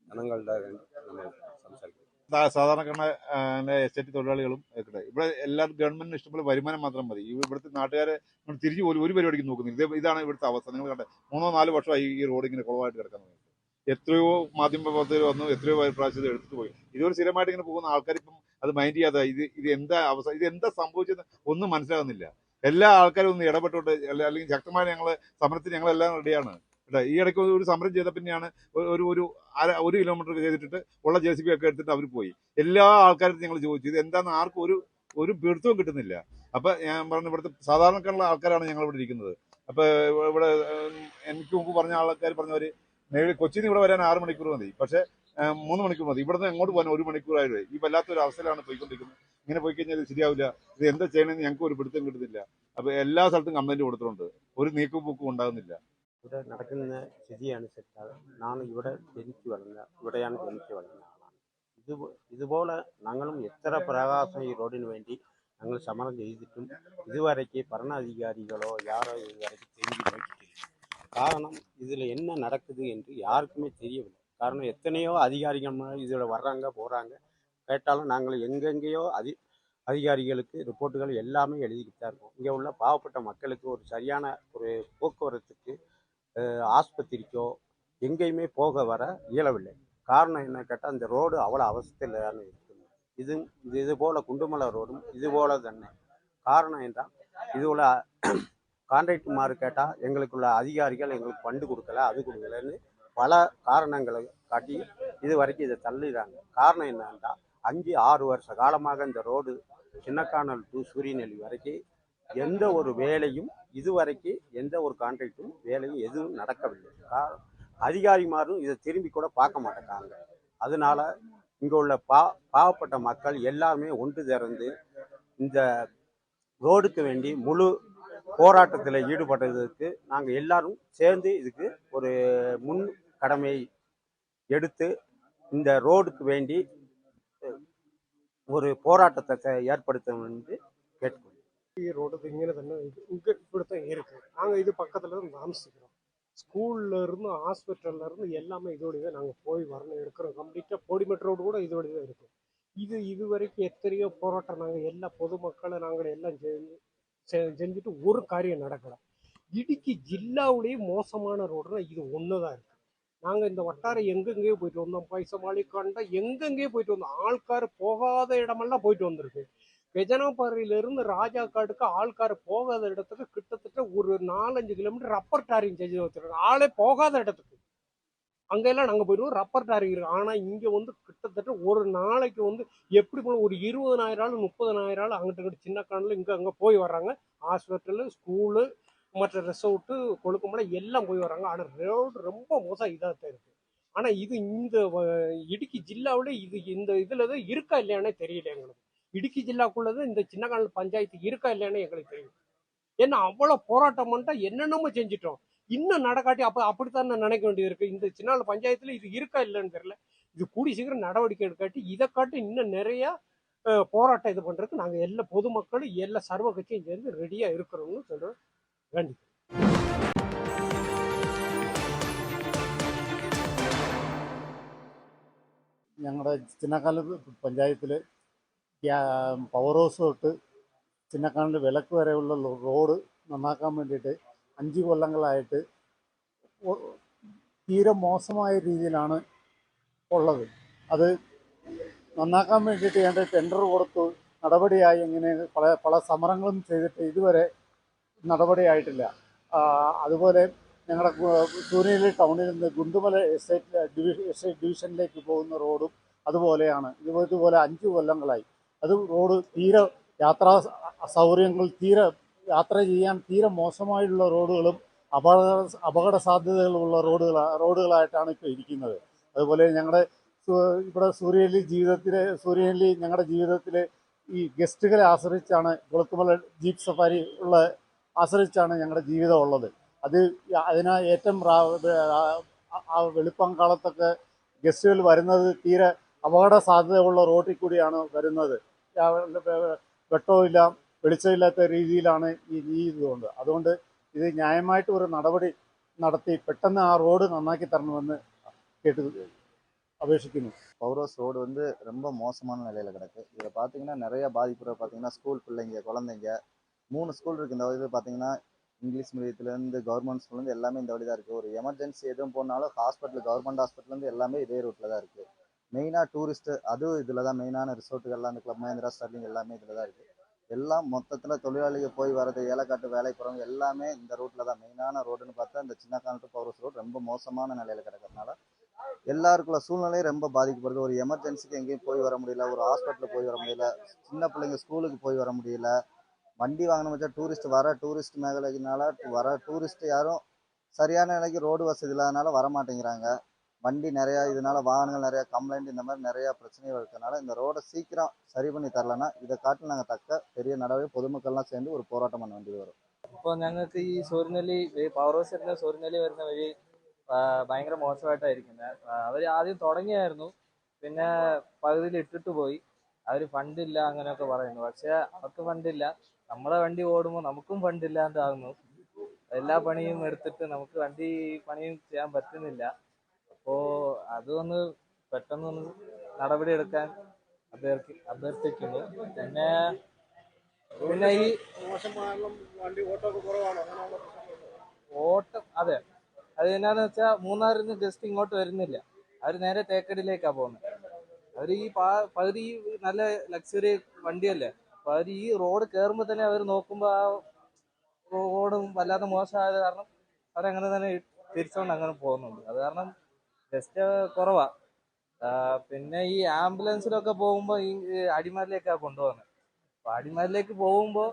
ജനങ്ങളുടെ നമ്മൾ സംസാരിക്കുന്നത്. സാ- സാധാരണക്കാരനായ എസ്റ്റേറ്റ് തൊഴിലാളികളും ഇവിടെ ഇവിടെ എല്ലാ ഗവൺമെന്റിന് ഇഷ്ടംപോലെ വരുമാനം മാത്രം മതി. ഇവിടുത്തെ നാട്ടുകാരെ നമ്മൾ പോലും ഒരു പരിപാടിക്ക് നോക്കുന്നില്ല. ഇതേ ഇതാണ് ഇവിടുത്തെ അവസ്ഥ. നിങ്ങൾ കണ്ടത് മൂന്നോ നാലോ വർഷമായി ഈ റോഡ് ഇങ്ങനെ കുളമായിട്ട് കിടക്കുന്നത്. എത്രയോ മാധ്യമ പ്രവർത്തകർ വന്നു എത്രയോ പ്രാവശ്യം ഇത് എടുത്തിട്ട് പോയി. ഇതൊരു സ്ഥിരമായിട്ട് ഇങ്ങനെ പോകുന്ന ആൾക്കാർ ഇപ്പം അത് മൈൻഡ് ചെയ്യാതെ ഇത് ഇത് എന്താ അവസ്ഥ? ഇത് എന്താ സംഭവിച്ചത് ഒന്നും മനസ്സിലാകുന്നില്ല. എല്ലാ ആൾക്കാരും ഒന്ന് ഇടപെട്ടോണ്ട് അല്ല- അല്ലെങ്കിൽ ശക്തമായ ഞങ്ങൾ സമരത്തിന് ഞങ്ങളെല്ലാം റെഡിയാണ് കേട്ടോ ഈ ഇടയ്ക്ക് ഒരു സമരം ചെയ്ത പിന്നെയാണ് ഒരു- ഒരു അര ഒരു കിലോമീറ്റർ ചെയ്തിട്ട് ഉള്ള ജെ സി ബി ഒക്കെ എടുത്തിട്ട് അവർ പോയി. എല്ലാ ആൾക്കാരും ഞങ്ങൾ ചോദിച്ചു ഇത് എന്താണെന്ന് ആർക്കും ഒരു ഒരു പിടുത്തവും കിട്ടുന്നില്ല. അപ്പൊ ഞാൻ പറഞ്ഞ ഇവിടുത്തെ സാധാരണക്കാരുള്ള ആൾക്കാരാണ് ഞങ്ങൾ ഇവിടെ ഇരിക്കുന്നത്. അപ്പൊ ഇവിടെ എനിക്ക് മുമ്പ് പറഞ്ഞ ആൾക്കാർ പറഞ്ഞവര് കൊച്ചിയിൽ നിന്ന് ഇവിടെ വരാൻ ആറ് മണിക്കൂർ മതി. പക്ഷേ മൂന്ന് മണിക്കൂർ മതി. ഇവിടുന്ന് എങ്ങോട്ട് പോകാൻ ഒരു മണിക്കൂറായിട്ട് ഈ വല്ലാത്തൊരു അവസരമാണ് പോയിക്കൊണ്ടിരിക്കുന്നത്. ഇങ്ങനെ പോയി കഴിഞ്ഞാൽ ഇത് ശരിയാവില്ല. ഇത് എന്താ ചെയ്യണമെന്ന് ഞങ്ങൾക്ക് ഒരു പിടുത്തം കിട്ടുന്നില്ല. അപ്പോൾ എല്ലാ സ്ഥലത്തും കംപ്ലൈന്റ് കൊടുത്തിട്ടുണ്ട്. ഒരു നീക്കും പൂക്കും ഉണ്ടാകുന്നില്ല. ഇവിടെ നടക്കുന്ന സ്ഥിതിയാണ് ശരിയാതെ നാളെ ഇവിടെ ജനിച്ചു വളർന്ന ഇവിടെയാണ് ജനിച്ചു വളർന്ന ആളാണ്. ഇത് ഇതുപോലെ ഞങ്ങളും എത്ര പ്രകാശം ഈ റോഡിന് വേണ്ടി ഞങ്ങൾ സമരം ചെയ്തിട്ടും ഇതുവരയ്ക്ക് ഭരണാധികാരികളോ யாரோ இதுவரைக்கும் தெரிஞ்சு കാരണം ഇതിൽ എന്നാ നടക്കുന്നത് എന്ന് யாருக்குமே தெரியவில்லை காரணம் எத்தனையோ அதிகாரிகள் இதில் வர்றாங்க போகிறாங்க கேட்டாலும் நாங்கள் எங்கெங்கேயோ அதி அதிகாரிகளுக்கு ரிப்போர்ட்டுகள் எல்லாமே எழுதிக்கிட்டு தான் இருக்கோம். இங்கே உள்ள பாவப்பட்ட மக்களுக்கு ஒரு சரியான ஒரு போக்குவரத்துக்கு ஆஸ்பத்திரிக்கோ எங்கேயுமே போக வர இயலவில்லை. காரணம் என்ன கேட்டால் இந்த ரோடு அவ்வளோ அவஸ்தையில் தானே இருக்குது. இது இது இது போல் குண்டுமலை ரோடும் இது போல தானே காரணம் என்றால் இது உள்ள கான்ட்ராக்டுமாறு கேட்டால் எங்களுக்குள்ள அதிகாரிகள் எங்களுக்கு ஃபண்டு கொடுக்கல அது கொடுக்கலன்னு பல காரணங்களை காட்டி இது வரைக்கும் இதை தள்ளிடுறாங்க. காரணம் என்னன்னா அஞ்சு ஆறு வருஷ காலமாக இந்த ரோடு சின்னக்கானல் டு சூரியநெல்லி வரைக்கும் எந்த ஒரு வேலையும் இதுவரைக்கும் எந்த ஒரு கான்ட்ராக்டும் வேலையும் எதுவும் நடக்கவில்லை. அதிகாரிமாரும் இதை திரும்பி கூட பார்க்க மாட்டேங்காங்க அதனால இங்கே உள்ள பா பாவப்பட்ட மக்கள் எல்லாருமே ஒன்று திறந்து இந்த ரோடுக்கு வேண்டி முழு போராட்டத்தில் ஈடுபட்டதுக்கு நாங்கள் எல்லாரும் சேர்ந்து இதுக்கு ஒரு முன் கடமையை எடுத்து இந்த ரோடுக்கு வேண்டி அஹ், ஒரு போராட்டத்தை ச- ஏற்படுத்தணும் என்று கேட்டுக்கொள்கிறேன் ഈ റോഡ് ഇത് ഇങ്ങനെ തന്നെ ഇത് ഇങ്ങ ഇവിടുത്തെ இருக்கு நாங்கள் இது பக்கத்தில் தான் தாமசிக்கிறோம் ஸ்கூல்ல இருந்து ஹாஸ்பிட்டல்ல இருந்து எல்லாமே இதோடய தான் நாங்கள் போய் வரணும் எடுக்கிறோம் கம்ப்ளீட்டாக போடிமெட் ரோடு கூட இதோடய தான் இருக்கும் இது இது வரைக்கும் எத்தனையோ போராட்டம் நாங்கள் எல்லா பொதுமக்களை நாங்கள் எல்லாம் செஞ்சு செ- செஞ்சுட்டு ஒரு காரியம் நடக்கலை இடுக்கி ஜில்லாவுலேயே மோசமான ரோடுனா இது ஒன்று தான் இருக்குது நாங்கள் இந்த வட்டாரம் எங்கெங்கேயோ போயிட்டு வந்தோம். பைசமாளி கண்ட எங்கெங்கேயோ போயிட்டு வந்தோம். ஆள்கார் போகாத இடமெல்லாம் போயிட்டு வந்திருக்கு. இருந்து ராஜாக்காடுக்கு ஆள்கார் போகாத இடத்துக்கு கிட்டத்தட்ட ஒரு நாலஞ்சு கிலோமீட்டர் ரப்பர் டாரிங் செஞ்சு வச்சிருக்கோம் ஆளே போகாத இடத்துக்கு. அங்கெல்லாம் நாங்கள் போயிடுவோம். ரப்பர் டாரிங் இருக்கு. ஆனால் இங்கே வந்து கிட்டத்தட்ட ஒரு நாளைக்கு வந்து எப்படி போல ஒரு இருபதனாயிரம் ஆள் முப்பதனாயிரம் ஆள் அங்கிட்ட இங்கிட்ட சின்ன காணில் இங்கே அங்கே போய் வர்றாங்க. ஹாஸ்பிட்டலு ஸ்கூலு மற்ற ரெசார்ட்டு கொழுக்குமலை எல்லாம் போய் வராங்க ஆனால் ரோடு ரொம்ப மோசம். இதாக தான் இருக்குது ஆனால் இது இந்த இடுக்கி ஜில்லாவில் இது இந்த இதில் தான் இருக்கா இல்லையானே தெரியல எங்களுக்கு. இடுக்கி ஜில்லாக்குள்ளது இந்த சின்னகானல் பஞ்சாயத்து இருக்கா இல்லையானே எங்களுக்கு தெரியும் ஏன்னா அவ்வளோ போராட்டம் பண்ணிட்டா என்னென்னமோ செஞ்சிட்டோம். இன்னும் நடக்காட்டி அப்போ அப்படித்தான் நான் நினைக்க வேண்டியது இருக்குது இந்த சின்ன பஞ்சாயத்தில் இது இருக்கா இல்லைன்னு தெரியல. இது கூடி சீக்கிரம் நடவடிக்கை எடுக்காட்டி இதை காட்டி இன்னும் நிறையா போராட்டம் இது பண்ணுறதுக்கு நாங்கள் எல்லா பொதுமக்களும் எல்லா சர்வ கட்சியும் சேர்ந்து ரெடியாக இருக்கிறோம்னு சொல்கிறோம் రండి ഞങ്ങളുടെ ചിന്നക്കാല പഞ്ചായത്തിൽ പവർ ഹൗസ് തൊട്ട് ചിന്നക്കാലിന്റെ വിലക്ക് വരെയുള്ള റോഡ് നന്നാക്കാൻ വേണ്ടിയിട്ട് അഞ്ച് കൊല്ലങ്ങളായിട്ട് തീരെ മോശമായ രീതിയിലാണ് ഉള്ളത്. അത് നന്നാക്കാൻ വേണ്ടിയിട്ട് ഞാൻ ടെൻഡർ കൊടുത്തു. നടപടിയായി ഇങ്ങനെ പല പല സമരങ്ങളും ചെയ്തിട്ട് ഇതുവരെ നടപടിയായിട്ടില്ല. അതുപോലെ ഞങ്ങളുടെ സൂര്യയിലെ ടൗണിൽ നിന്ന് ഗുണ്ടുമല എസ്റ്റേറ്റ് ഡിവിഷൻ എസ്റ്റേറ്റ് ഡിവിഷനിലേക്ക് പോകുന്ന റോഡും അതുപോലെയാണ്. ഇതുപോലെ അഞ്ച് കൊല്ലങ്ങളായി. അത് റോഡ് തീരെ യാത്രാ സൗകര്യങ്ങൾ തീരെ യാത്ര ചെയ്യാൻ തീരെ മോശമായിട്ടുള്ള റോഡുകളും അപകട അപകട സാധ്യതകളുള്ള റോഡുകൾ റോഡുകളായിട്ടാണ് ഇപ്പോൾ ഇരിക്കുന്നത്. അതുപോലെ ഞങ്ങളുടെ ഇവിടെ സൂര്യനെല്ലി ജീവിതത്തിലെ സൂര്യനെല്ലി ഞങ്ങളുടെ ജീവിതത്തിലെ ഈ ഗസ്റ്റുകളെ ആശ്രയിച്ചാണ് കുളത്തുമല ജീപ്പ് സഫാരി ഉള്ള ആശ്രയിച്ചാണ് ഞങ്ങളുടെ ജീവിതം ഉള്ളത് അത് അതിന് ഏറ്റവും റാ- ആ- ആ വെളുപ്പം കാലത്തൊക്കെ ഗസ്റ്റുകൾ വരുന്നത് തീരെ അപകട സാധ്യതയുള്ള റോട്ടിൽ കൂടിയാണ് വരുന്നത് ആ വെ- വെട്ടവുമില്ല വെളിച്ചമില്ലാത്ത രീതിയിലാണ് ഈ ഈ ഇതുകൊണ്ട് അതുകൊണ്ട് ഇത് ന്യായമായിട്ട് ഒരു നടപടി നടത്തി പെട്ടെന്ന് ആ റോഡ് നന്നാക്കി തരണമെന്ന് കേട്ട് அபேஷிக்கணும் பௌரோஸ் ரோடு வந்து ரொம்ப மோசமான நிலையில் கிடக்கு இதில் பார்த்தீங்கன்னா நிறைய பாதிப்புற பார்த்தீங்கன்னா ஸ்கூல் பிள்ளைங்க குழந்தைங்க மூணு ஸ்கூல் இருக்குது இந்த இது பார்த்தீங்கன்னா இங்கிலீஷ் மீடியத்துலேருந்து கவர்மெண்ட் ஸ்கூல்லேருந்து எல்லாமே இந்த வழி தான் இருக்குது ஒரு எமர்ஜென்சி எதுவும் போனாலும் ஹாஸ்பிட்டல் கவர்மெண்ட் ஹாஸ்பிட்டல்லேருந்து எல்லாமே இதே ரூட்டில் தான் இருக்குது மெயினாக டூரிஸ்ட்டு அதுவும் இதில் தான் மெயினான ரிசோர்ட்டுகள்லாம் இந்த கிளப் மஹேந்திரா ஸ்டர்லிங் எல்லாமே இதில் தான் இருக்குது எல்லாம் மொத்தத்தில் தொழிலாளிகள் போய் வரது ஏலக்காட்டு வேலை போகிறவங்க எல்லாமே இந்த ரூட்டில் தான். மெயினான ரோடுன்னு பார்த்தா இந்த சின்ன காலத்து பவர்ஸ் ரோடு ரொம்ப மோசமான நிலையில் கிடக்கிறதுனால எல்லாருக்குள்ள சூழ்நிலையும் ரொம்ப பாதிக்கப்படுது. ஒரு எமர்ஜென்சிக்கு எங்கேயும் போய் வர முடியல. ஒரு ஹாஸ்பிட்டலுக்கு போய் வர முடியல. சின்ன பிள்ளைங்க ஸ்கூலுக்கு போய் வர முடியல. வண்டி வாங்கின மச்சா டூரிஸ்ட் வர டூரிஸ்ட் மேகலைனால வர டூரிஸ்ட் யாரும் சரியான நிலைக்கு ரோடு வசதி இல்லாதனால வரமாட்டேங்கிறாங்க. வண்டி நிறையா இதனால வாகனங்கள் நிறையா கம்ப்ளைண்ட் இந்த மாதிரி நிறையா பிரச்சனைகள் இருக்கிறதுனால இந்த ரோடை சீக்கிரம் சரி பண்ணி தரலன்னா இதை காட்டில் நாங்கள் தக்க பெரிய நடவடிக்கை பொதுமக்கள்லாம் சேர்ந்து ഒരു പോരാട്ടം பண்ண വേണ്ടി വരും ഇപ്പോൾ ഞങ്ങൾക്ക് ഈ സോറിനലി പവർ ഹൗസ് വരുന്ന സോറിനലി വരുന്ന വഴി ഭയങ്കര മോശമായിട്ടായിരിക്കുന്നത് അവർ ആദ്യം തുടങ്ങിയായിരുന്നു പിന്നെ പകുതിയിൽ ഇട്ടിട്ട് പോയി. അവർ ഫണ്ടില്ല അങ്ങനെയൊക്കെ പറയുന്നു. പക്ഷേ അവർക്ക് ഫണ്ടില്ല നമ്മളെ വണ്ടി ഓടുമ്പോൾ നമുക്കും ഫണ്ടില്ലാണ്ടാകുന്നു എല്ലാ പണിയും എടുത്തിട്ട് നമുക്ക് വണ്ടി പണിയും ചെയ്യാൻ പറ്റുന്നില്ല. അപ്പോൾ അതൊന്ന് പെട്ടെന്നൊന്ന് നടപടി എടുക്കാൻ അഭ്യർത്ഥി അഭ്യർത്ഥിക്കുന്നു. പിന്നെ പിന്നെ ഈ ഓട്ടോ അതെ. അത് എന്നാന്ന് വെച്ചാൽ മൂന്നാറിൽ നിന്ന് ജസ്റ്റ് ഇങ്ങോട്ട് വരുന്നില്ല. അവർ നേരെ തേക്കടിയിലേക്കാ പോകുന്നത് അവർ ഈ പകുതി നല്ല ലക്ഷറി വണ്ടിയല്ലേ? അപ്പൊ അവർ ഈ റോഡ് കയറുമ്പോൾ തന്നെ അവർ നോക്കുമ്പോൾ ആ റോഡും വല്ലാതെ മോശമായത് കാരണം അവരങ്ങനെ തന്നെ തിരിച്ചുകൊണ്ട് അങ്ങനെ പോകുന്നുണ്ട്. അത് കാരണം ജസ്റ്റ് കുറവാ. പിന്നെ ഈ ആംബുലൻസിലൊക്കെ പോകുമ്പോൾ ഈ അടിമാരിലേക്കാണ് കൊണ്ടുപോകുന്നത് അപ്പൊ അടിമാലിലേക്ക് പോകുമ്പോൾ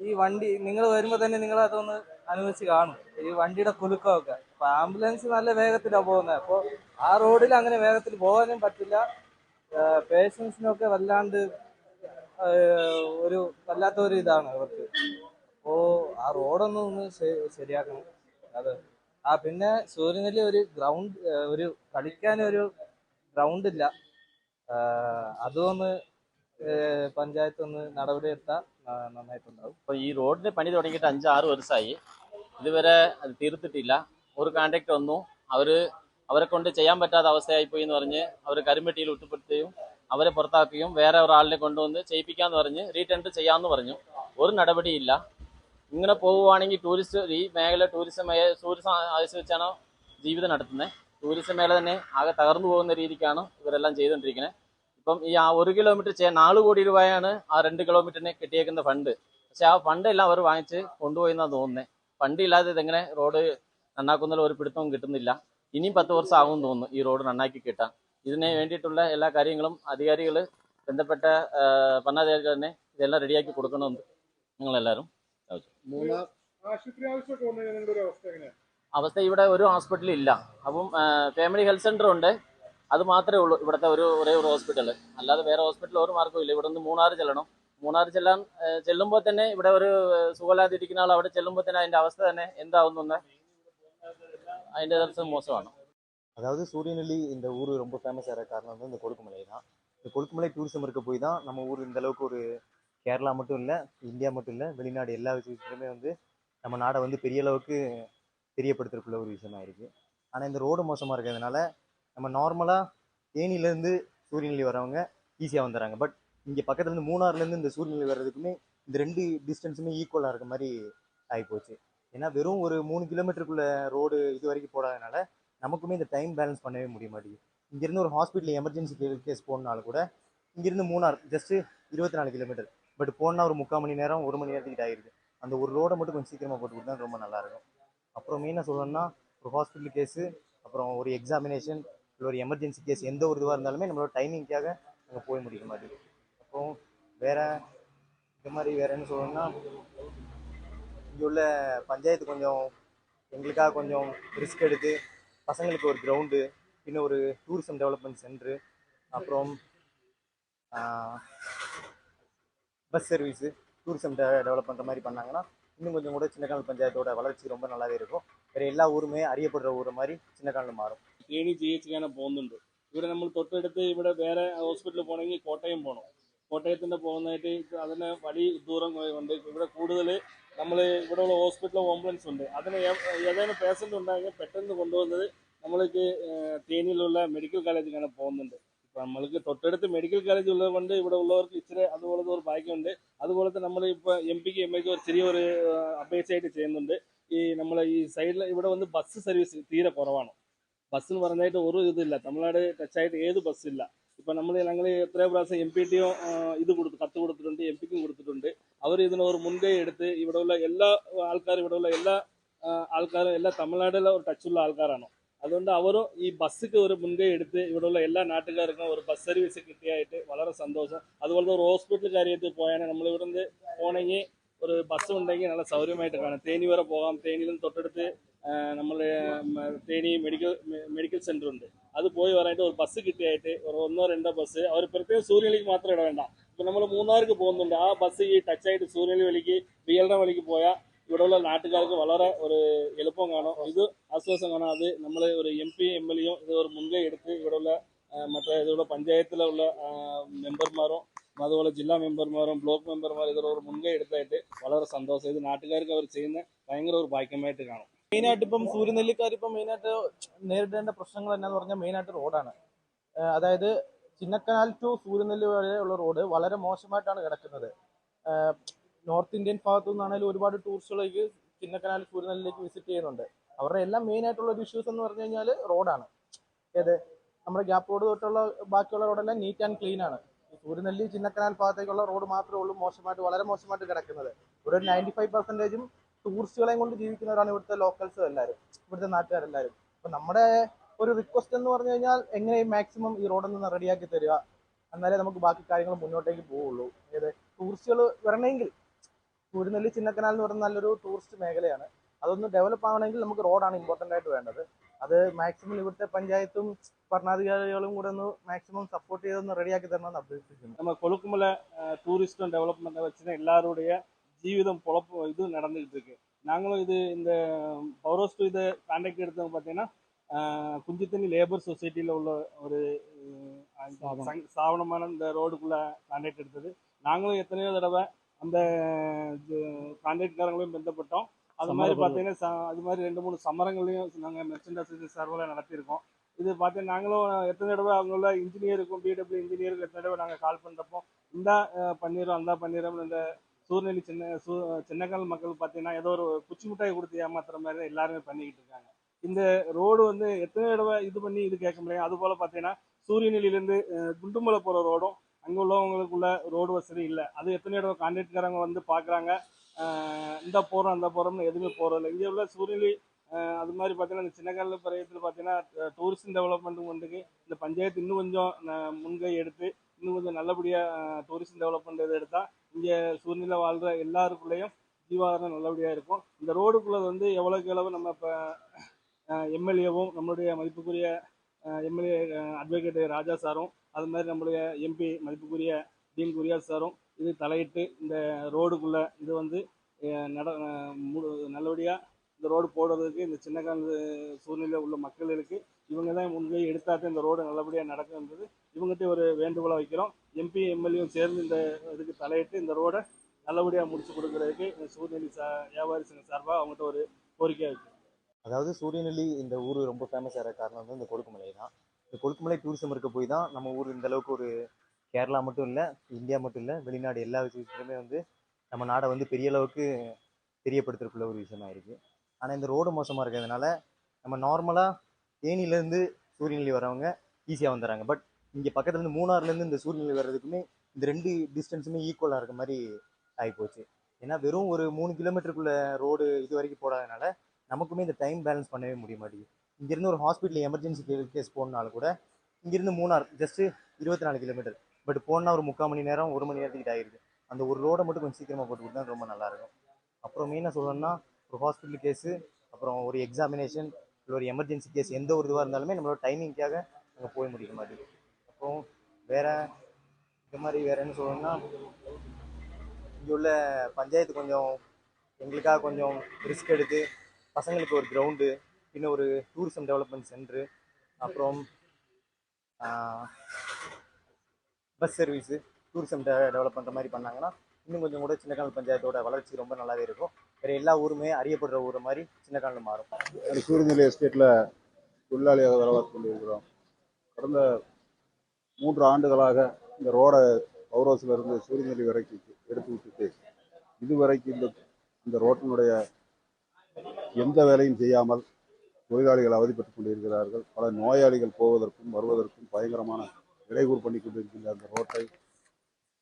ഈ വണ്ടി നിങ്ങൾ വരുമ്പോൾ തന്നെ നിങ്ങൾ അതൊന്ന് അനുവദിച്ച് കാണും. ഈ വണ്ടിയുടെ കുലുക്കമൊക്കെ. അപ്പൊ ആംബുലൻസ് നല്ല വേഗത്തിലാണ് പോകുന്നത് അപ്പോൾ ആ റോഡിൽ അങ്ങനെ വേഗത്തിൽ പോകാനും പറ്റില്ല. പേഷ്യൻസിനൊക്കെ വല്ലാണ്ട് ഒരു വല്ലാത്തൊരു ഇതാണ് അവർക്ക്. അപ്പോ ആ റോഡൊന്നും ഒന്ന് ശരിയാക്കണം. അത്. ആ പിന്നെ സൂര്യനെല്ലി ഒരു ഗ്രൗണ്ട് ഒരു കളിക്കാൻ ഒരു ഗ്രൗണ്ട് ഇല്ല അതൊന്ന് പഞ്ചായത്ത് ഒന്ന് നടപടി എടുത്താൽ നന്നായിട്ടുണ്ടാവും. അപ്പൊ ഈ റോഡിന് പണി തുടങ്ങിയിട്ട് അഞ്ചാറ് വർഷമായി ഇതുവരെ അത് തീർത്തിട്ടില്ല. ഒരു കോണ്ടാക്ട് വന്നു. അവർ അവരെ കൊണ്ട് ചെയ്യാൻ പറ്റാത്ത അവസ്ഥയായി പോയി എന്ന് പറഞ്ഞ് അവർ കരിമ്പട്ടിയിൽ ഉൾപ്പെടുത്തുകയും അവരെ പുറത്താക്കുകയും വേറെ ഒരാളിനെ കൊണ്ടുവന്ന് ചെയ്യിപ്പിക്കാന്ന് പറഞ്ഞ് റീടെൻഡർ ചെയ്യാമെന്ന് പറഞ്ഞു. ഒരു നടപടിയില്ല. ഇങ്ങനെ പോവുകയാണെങ്കിൽ ടൂറിസ്റ്റ് ഈ മേഖല ടൂറിസം ടൂറിസം ആവശ്യവെച്ചാണ് ജീവിതം നടത്തുന്നത് ടൂറിസം മേഖല തന്നെ ആകെ തകർന്നു പോകുന്ന രീതിക്കാണ് ഇവരെല്ലാം ചെയ്തുകൊണ്ടിരിക്കുന്നത്. ഇപ്പം ഈ ആ ഒരു കിലോമീറ്റർ ചെയ്യാൻ നാല് കോടി രൂപയാണ് ആ രണ്ട് കിലോമീറ്ററിന് കിട്ടിയേക്കുന്ന ഫണ്ട് പക്ഷെ ആ ഫണ്ട് എല്ലാം അവർ വാങ്ങിച്ച് കൊണ്ടുപോയെന്നാണ് തോന്നുന്നത് ഫണ്ട് ഇല്ലാതെ ഇതെങ്ങനെ റോഡ് നന്നാക്കുന്നതിൽ ഒരു പിടുത്തവും കിട്ടുന്നില്ല. ഇനിയും പത്ത് വർഷം ആകുമെന്ന് തോന്നുന്നു ഈ റോഡ് നന്നാക്കി കിട്ടാൻ. ഇതിന് വേണ്ടിയിട്ടുള്ള എല്ലാ കാര്യങ്ങളും അധികാരികൾ ബന്ധപ്പെട്ട ഭരണാധികാരികൾ തന്നെ ഇതെല്ലാം റെഡിയാക്കി കൊടുക്കണമെന്ന് നിങ്ങളെല്ലാവരും അവസ്ഥ ഇവിടെ ഒരു ഹോസ്പിറ്റലും ഇല്ല. അപ്പം ഫാമിലി ഹെൽത്ത് സെന്റർ ഉണ്ട്. അത് മാത്രമേ ഉള്ളൂ ഇവിടുത്തെ ഒരു ഒരേ ഒരു ഹോസ്പിറ്റൽ അല്ലാതെ വേറെ ഹോസ്പിറ്റൽ ഒരു മാർഗവും ഇല്ല. ഇവിടെ നിന്ന് മൂന്നാർ ചെല്ലണം. മൂന്നാർ ചെല്ലാൻ ചെല്ലുമ്പോൾ തന്നെ ഇവിടെ ഒരു സുഖമില്ലാതിരിക്കുന്ന ആൾ അവിടെ ചെല്ലുമ്പോൾ തന്നെ അതിന്റെ അവസ്ഥ തന്നെ എന്താവുന്നു അതിന്റെ ദിവസം മോശമാണ്. அதாவது சூரியநெல்லி இந்த ஊர் ரொம்ப ஃபேமஸ் ஆகிற காரணம் வந்து இந்த கொழுக்குமலை தான். இந்த கொழுக்குமலை டூரிசம் இருக்க போய் தான் நம்ம ஊர் இந்த அளவுக்கு ஒரு கேரளா மட்டும் இல்லை இந்தியா மட்டும் இல்லை வெளிநாடு எல்லா விஷயத்துலையுமே வந்து நம்ம நாடை வந்து பெரிய அளவுக்கு தெரியப்படுத்துறதுக்குள்ள ஒரு விஷயமா இருக்கு. ஆனால் இந்த ரோடு மோசமாக இருக்கிறதுனால நம்ம நார்மலாக தேனியிலேருந்து சூரியநெல்லி வரவங்க ஈஸியாக வந்துடுறாங்க. பட் இங்கே பக்கத்துல இருந்து மூணாறுலேருந்து இந்த சூரியநெல்லி வர்றதுக்குமே இந்த ரெண்டு டிஸ்டன்ஸுமே ஈக்குவலாக இருக்க மாதிரி ஆகிப்போச்சு ஏன்னா வெறும் ஒரு மூணு கிலோமீட்டருக்குள்ள ரோடு இது வரைக்கும் போடாதனால நமக்குமே இந்த டைம் பேலன்ஸ் பண்ணவே முடிய மாட்டேங்குது இங்கேருந்து ஒரு ஹாஸ்பிட்டல் எமர்ஜென்சி கேஸ் போகணுனாலும் கூட இங்கேருந்து மூணார் ஜஸ்ட்டு இருபத்தி நாலு கிலோமீட்டர் பட் போனால் ஒரு முக்கால் மணி நேரம் ஒரு மணி நேரத்துக்கிட்ட ஆயிடுது அந்த ஒரு ரோடை மட்டும் கொஞ்சம் சீக்கிரமாக போட்டு கொடுத்தா ரொம்ப நல்லாயிருக்கும். அப்புறம் மெயினாக சொல்லணும்னா ஒரு ஹாஸ்பிட்டல் கேஸு அப்புறம் ஒரு எக்ஸாமினேஷன் இல்லை ஒரு எமர்ஜென்சி கேஸ் எந்த ஒரு இதுவாக இருந்தாலுமே நம்மளோட டைமிங்க்காக அங்கே போய் முடிக்க மாட்டேங்குது அப்புறம் வேறு இந்த மாதிரி வேறு என்ன சொல்லணும்னா இங்கே உள்ள பஞ்சாயத்து கொஞ்சம் எங்களுக்காக கொஞ்சம் ரிஸ்க் எடுத்து பசங்களுக்கு ஒரு கிரவுண்டு இன்னும் ஒரு டூரிசம் டெவலப்மெண்ட் சென்டரு அப்புறம் பஸ் சர்வீஸு டூரிசம் டெவலப் பண்ணுற மாதிரி பண்ணாங்கன்னா இன்னும் கொஞ்சம் கூட சின்னக்கானல் பஞ்சாயத்தோட வளர்ச்சி ரொம்ப நல்லாவே இருக்கும் வேறு எல்லா ஊருமே அறியப்படுற ஊர் மாதிரி சின்னக்கானல் മാറും തേനി ജി എച്ച് ഞാൻ പോകുന്നുണ്ട് ഇവിടെ നമ്മൾ തൊട്ടടുത്ത് ഇവിടെ വേറെ ഹോസ്പിറ്റലിൽ പോകണമെങ്കിൽ കോട്ടയം പോകണം കോട്ടയത്തിന്റെ പോകുന്നതായിട്ട് അതിന് വലിയ ദൂരം ഉണ്ട്. ഇവിടെ കൂടുതൽ നമ്മൾ ഇവിടെയുള്ള ഹോസ്പിറ്റൽ ആംബുലൻസ് ഉണ്ട്. അതിന് ഏതെങ്കിലും പേഷ്യന്റ് ഉണ്ടെങ്കിൽ പെട്ടെന്ന് കൊണ്ടുവന്നത് നമ്മൾക്ക് തേനിയിലുള്ള മെഡിക്കൽ കോളേജിലാണ് പോകുന്നുണ്ട്. ഇപ്പം നമ്മൾക്ക് തൊട്ടടുത്ത് മെഡിക്കൽ കോളേജ് ഉള്ളത് കൊണ്ട് ഇവിടെ ഉള്ളവർക്ക് ഇച്ചിരി അതുപോലത്തെ ഒരു ഭാഗ്യമുണ്ട്. അതുപോലത്തെ നമ്മൾ ഇപ്പൊ എം പിക്ക് എം എക്ക് ഒരു ചെറിയൊരു അപേക്ഷയായിട്ട് ചെയ്യുന്നുണ്ട്. ഈ നമ്മൾ ഈ സൈഡിൽ ഇവിടെ വന്ന് ബസ് സർവീസ് തീരെ കുറവാണ്. ബസ് എന്ന് പറഞ്ഞായിട്ട് ഒരു ഇതില്ല തമിഴ്നാട് ടച്ചായിട്ട് ഏത് ബസ്സില്ല ഇപ്പൊ നമ്മൾ ഞങ്ങൾ എത്രയോ പ്രാവശ്യം എം പി ടിയോ ഇത് കൊടുത്തു കത്ത് കൊടുത്തിട്ടുണ്ട് എം പിക്കും കൊടുത്തിട്ടുണ്ട്. അവർ ഇതിന് ഒരു മുൻകൈ എടുത്ത് ഇവിടെയുള്ള എല്ലാ ആൾക്കാരും ഇവിടെയുള്ള എല്ലാ ആൾക്കാരും എല്ലാ തമിഴ്നാട്ടിലെ ഒരു ടച്ചുള്ള ആൾക്കാരാണ്. അതുകൊണ്ട് അവരും ഈ ബസ്സിക്ക് ഒരു മുൻകൈ എടുത്ത് ഇവിടെയുള്ള എല്ലാ നാട്ടുകാർക്കും ഒരു ബസ് സർവീസ് കിട്ടിയായിട്ട് വളരെ സന്തോഷം. അതുപോലെ ഒരു ഹോസ്പിറ്റൽ കാര്യത്തിൽ പോയാൽ നമ്മൾ ഇവിടെ നിന്ന് പോകണമെങ്കിൽ ഒരു ബസ് ഉണ്ടെങ്കിൽ നല്ല സൗകര്യമായിട്ട് കാണാം. തേനി വരെ പോകാം. തേനിയിൽ നിന്ന് തൊട്ടടുത്ത് നമ്മൾ തേനി മെഡിക്കൽ മെഡിക്കൽ സെന്റർ ഉണ്ട്. അത് പോയി വരാനായിട്ട് ഒരു ബസ് കിട്ടിയായിട്ട് ഒരു ഒന്നോ രണ്ടോ ബസ് അവർ പ്രത്യേകം സൂര്യനിലേക്ക് മാത്രം ഇടവേണ്ട ഇപ്പം നമ്മൾ മൂന്നാർക്ക് പോകുന്നുണ്ട്. ആ ബസ് ഈ ടച്ചായിട്ട് സൂര്യനെല്ലി വലിക്ക് ബിയൽഡ വലിക്ക് പോയാൽ ഇവിടെയുള്ള നാട്ടുകാർക്ക് വളരെ ഒരു എളുപ്പം കാണും. ഇത് ആശ്വാസം കാണാം. അത് നമ്മൾ ഒരു എം പി എം എൽ എയും ഇത് ഒരു മുൻകൈ എടുത്ത് ഇവിടെയുള്ള മറ്റേ ഇതുള്ള പഞ്ചായത്തിലുള്ള മെമ്പർമാരും അതുപോലെ ജില്ലാ മെമ്പർമാരും ബ്ലോക്ക് മെമ്പർമാരും ഇതൊരു ഒരു മുൻകൈ എടുത്തായിട്ട് വളരെ സന്തോഷം. ഇത് നാട്ടുകാർക്ക് അവർ ചെയ്യുന്ന ഭയങ്കര ഒരു ഭാഗ്യമായിട്ട് കാണും. മെയിനായിട്ട് ഇപ്പം സൂര്യനെല്ലിക്കാർ ഇപ്പം മെയിനായിട്ട് നേരിടേണ്ട പ്രശ്നങ്ങൾ എന്നാന്ന് പറഞ്ഞാൽ മെയിനായിട്ട് റോഡാണ്. അതായത് ചിന്നക്കനാൽ ടു സൂര്യനെല്ലി വരെയുള്ള റോഡ് വളരെ മോശമായിട്ടാണ് കിടക്കുന്നത്. നോർത്ത് ഇന്ത്യൻ ഭാഗത്തു നിന്നാണെങ്കിലും ഒരുപാട് ടൂറിസ്റ്റുകളേക്ക് ചിന്നക്കനാൽ സൂര്യനെല്ലിലേക്ക് വിസിറ്റ് ചെയ്യുന്നുണ്ട്. അവരുടെ എല്ലാം മെയിൻ ആയിട്ടുള്ള ഒരു ഇഷ്യൂസ് എന്ന് പറഞ്ഞു കഴിഞ്ഞാൽ റോഡാണ്. അതായത് നമ്മുടെ ഗ്യാപ്പ് റോഡ് തൊട്ടുള്ള ബാക്കിയുള്ള റോഡെല്ലാം നീറ്റ് ആൻഡ് ക്ലീൻ ആണ്. സൂര്യനെല്ലി ചിന്നക്കനാൽ ഭാഗത്തേക്കുള്ള റോഡ് മാത്രമേ ഉള്ളൂ. മോശമായിട്ട് വളരെ മോശമായിട്ട് കിടക്കുന്നത്. ഒരു നയന്റി ഫൈവ് പെർസെന്റേജും ടൂറിസ്റ്റുകളെയും കൊണ്ട് ജീവിക്കുന്നവരാണ് ഇവിടുത്തെ ലോക്കൽസ് എല്ലാവരും. ഇവിടുത്തെ നാട്ടുകാരെല്ലാവരും. അപ്പം നമ്മുടെ ഒരു റിക്വസ്റ്റ് എന്ന് പറഞ്ഞു കഴിഞ്ഞാൽ എങ്ങനെയും മാക്സിമം ഈ റോഡിൽ നിന്ന് റെഡിയാക്കി തരിക? എന്നാലേ നമുക്ക് ബാക്കി കാര്യങ്ങൾ മുന്നോട്ടേക്ക് പോവുള്ളൂ. ഏത് ടൂറിസ്റ്റുകൾ വരണമെങ്കിൽ സൂര്യനെല്ലി ചിന്നക്കനാൽ എന്ന് പറയുന്ന നല്ലൊരു ടൂറിസ്റ്റ് മേഖലയാണ്. അതൊന്ന് ഡെവലപ്പ് ആവണമെങ്കിൽ നമുക്ക് റോഡാണ് ഇമ്പോർട്ടന്റ് ആയിട്ട് വേണ്ടത്. അത് മാക്സിമം ഇവിടുത്തെ പഞ്ചായത്തും ഭരണാധികാരികളും കൂടെ ഒന്ന് മാക്സിമം സപ്പോർട്ട് ചെയ്തൊന്ന് റെഡിയാക്കി തരണമെന്ന് അഭ്യർത്ഥിക്കുന്നു நம்ம கொழுக்குமலை டூரிஸ்டும் டெவலப்மெண்ட்டை வச்சுன்னா எல்லாருடைய ஜீவிதம் பொழப்பு இது நடந்துகிட்டு இருக்கு நாங்களும் இது இந்த பௌரோஸ்டு இதை கான்டாக்ட் எடுத்தவங்க பார்த்தீங்கன்னா ஆஹ், குஞ்சித்தண்ணி லேபர் சொசைட்டியில் உள்ள ஒரு ஆஹ், சங்- ஸ்தாபனமான இந்த ரோடுக்குள்ள கான்டாக்ட் எடுத்தது நாங்களும் எத்தனையோ தடவை அந்த கான்டாக்ட்காரங்களையும் பந்தப்பட்டோம் அது மாதிரி. பார்த்தீங்கன்னா அது மாதிரி ரெண்டு மூணு சமரங்களையும் நாங்கள் மெர்ச்சன்ட் அசோசியேஷன் சார்பில் நடத்தியிருக்கோம். இது பார்த்தீங்கன்னா நாங்களும் எத்தனை தடவை அவங்கள இன்ஜினியருக்கும் பிடபிள்யூ இன்ஜினியருக்கும் எத்தனை தடவை நாங்கள் கால் பண்ணுறப்போ இந்த பண்ணிடுறோம் அந்த பண்ணிடுறோம் இந்த சூழ்நிலை சின்ன சூ சின்னக்கால் மக்கள் பார்த்தீங்கன்னா ஏதோ ஒரு குச்சி மிட்டாய் கொடுத்து ஏமாத்துற மாதிரி தான் எல்லாருமே பண்ணிக்கிட்டு இருக்காங்க. இந்த ரோடு வந்து எத்தனை தடவை இது பண்ணி இது கேட்க முடியும் அது போல் பார்த்தீங்கன்னா சூரியநிலையிலேருந்து குண்டுமலை போகிற ரோடும் அங்கே உள்ளவங்களுக்குள்ள ரோடு வசதி இல்லை. அது எத்தனை தடவை கான்ட்ராக்ட்காரங்க வந்து பார்க்குறாங்க இந்த போகிறோம் அந்த போகிறோம்னு எதுவுமே போகிறதில்ல இங்கே உள்ள சூழ்நிலை அது மாதிரி பார்த்தீங்கன்னா இந்த சின்ன பிரயத்தில் பார்த்தீங்கன்னா டூரிஸ்ட் டெவலப்மெண்ட் கொண்டுக்கு இந்த பஞ்சாயத்து இன்னும் கொஞ்சம் முன்கை எடுத்து இன்னும் கொஞ்சம் நல்லபடியாக டூரிஸ்ட் டெவலப்மெண்ட் இது எடுத்தால் இங்கே சூழ்நிலை வாழ்கிற எல்லாருக்குள்ளேயும் ஜீவாதாரம் நல்லபடியாக இருக்கும். இந்த ரோடுக்குள்ளே வந்து எவ்வளோக்கு எவ்வளவு நம்ம இப்போ எம்எல்ஏவும் நம்மளுடைய மதிப்புக்குரிய எம்எல்ஏ அட்வொகேட் ராஜா சாரும் அது மாதிரி நம்மளுடைய எம்பி மதிப்புக்குரிய டீன் குரியா சாரும் இது தலையிட்டு இந்த ரோடுக்குள்ளே இது வந்து நட அஹ், நல்லபடியாக இந்த ரோடு போடுறதுக்கு இந்த சின்ன சின்னக்கால் சூழ்நிலையில் உள்ள மக்களுக்கு இவங்க தான் முன்கை எடுத்தாத்தான் இந்த ரோடு நல்லபடியாக நடக்குன்றது இவங்ககிட்ட ஒரு வேண்டுகோளை வைக்கிறோம். எம்பி எம்எல்ஏவும் சேர்ந்து இந்த இதுக்கு தலையிட்டு இந்த ரோடை நல்லபடியாக முடிச்சு கொடுக்குறதுக்கு இந்த சூழ்நிலை சா வியாபாரி சங்க சார்பாக அவங்ககிட்ட ஒரு கோரிக்கை வைக்கிறோம். அதாவது சூரியநெல்லி இந்த ஊர் ரொம்ப ஃபேமஸ் ஆகிற காரணம் வந்து இந்த கொழுக்குமலை தான். இந்த கொழுக்குமலை டூரிசம் இருக்க போய் தான் நம்ம ஊர் இந்த அளவுக்கு ஒரு கேரளா மட்டும் இல்லை இந்தியா மட்டும் இல்லை வெளிநாடு எல்லா விஷயத்துலையுமே வந்து நம்ம நாடை வந்து பெரிய அளவுக்கு தெரியப்படுத்துறதுக்குள்ள ஒரு விஷயமா இருக்குது ஆனால் இந்த ரோடு மோசமாக இருக்கிறதுனால நம்ம நார்மலாக தேனியிலேருந்து சூரியநிலை வரவங்க ஈஸியாக வந்துடுறாங்க பட் இங்கே பக்கத்துலேருந்து மூணாறுலேருந்து இந்த சூரியநிலை வர்றதுக்குமே இந்த ரெண்டு டிஸ்டன்ஸுமே ஈக்குவலாக இருக்க மாதிரி ஆகிப்போச்சு ஏன்னா வெறும் ஒரு மூணு கிலோமீட்டருக்குள்ள ரோடு இது வரைக்கும் போடாதனால நமக்குமே இந்த டைம் பேலன்ஸ் பண்ணவே முடிய மாட்டேங்குது. இங்கேருந்து ஒரு ஹாஸ்பிட்டல் எமர்ஜென்சி கேஸ் போகணுனாலும் கூட இங்கேருந்து மூணார் ஜஸ்ட்டு இருபத்தி நாலு கிலோமீட்டர். பட் போனால் ஒரு முக்கால் மணி நேரம் ஒரு மணி நேரத்துக்கிட்ட ஆகிடுது அந்த ஒரு ரோடை மட்டும் கொஞ்சம் சீக்கிரமாக போட்டு கொடுத்தா ரொம்ப நல்லாயிருக்கும் அப்புறம் மெயினாக சொல்லணும்னா ஒரு ஹாஸ்பிட்டல் கேஸு அப்புறம் ஒரு எக்ஸாமினேஷன் இல்லை ஒரு எமர்ஜென்சி கேஸ் எந்த ஒரு இதுவாக இருந்தாலுமே நம்மளோட டைமிங்க்காக அங்கே போய் முடிக்க மாட்டேங்குது அப்புறம் வேறு இந்த மாதிரி வேறு என்ன சொல்லணும்னா இங்கே உள்ள பஞ்சாயத்து கொஞ்சம் எங்களுக்காக கொஞ்சம் ரிஸ்க் எடுத்து பசங்களுக்கு ஒரு கிரவுண்டு இன்னும் ஒரு டூரிசம் டெவலப்மெண்ட் சென்ட்ரு அப்புறம் பஸ் சர்வீஸு டூரிசம் டெவலப் பண்ணுற மாதிரி பண்ணாங்கன்னா இன்னும் கொஞ்சம் கூட சின்னக்கானல் பஞ்சாயத்தோட வளர்ச்சி ரொம்ப நல்லாவே இருக்கும். வேறு எல்லா ஊருமே அறியப்படுற ஊர் மாதிரி சின்னக்கானல் மாறும். சூரியநிலை எஸ்டேட்டில் தொழிலாளியாக வேலை பார்த்து கொண்டிருக்கிறோம். கடந்த மூன்று ஆண்டுகளாக இந்த ரோடை பௌரோஸில் இருந்து சூரியநிலை வரைக்கும் எடுத்து விட்டுட்டு இதுவரைக்கும் இந்த இந்த ரோட்டினுடைய எந்த வேலையும் செய்யாமல் தொழிலாளிகள் அவதிப்பட்டுக் கொண்டிருக்கிறார்கள். பல நோயாளிகள் போவதற்கும் வருவதற்கும் பயங்கரமான இடையூறு பண்ணி கொண்டிருக்கின்ற அந்த ரோட்டை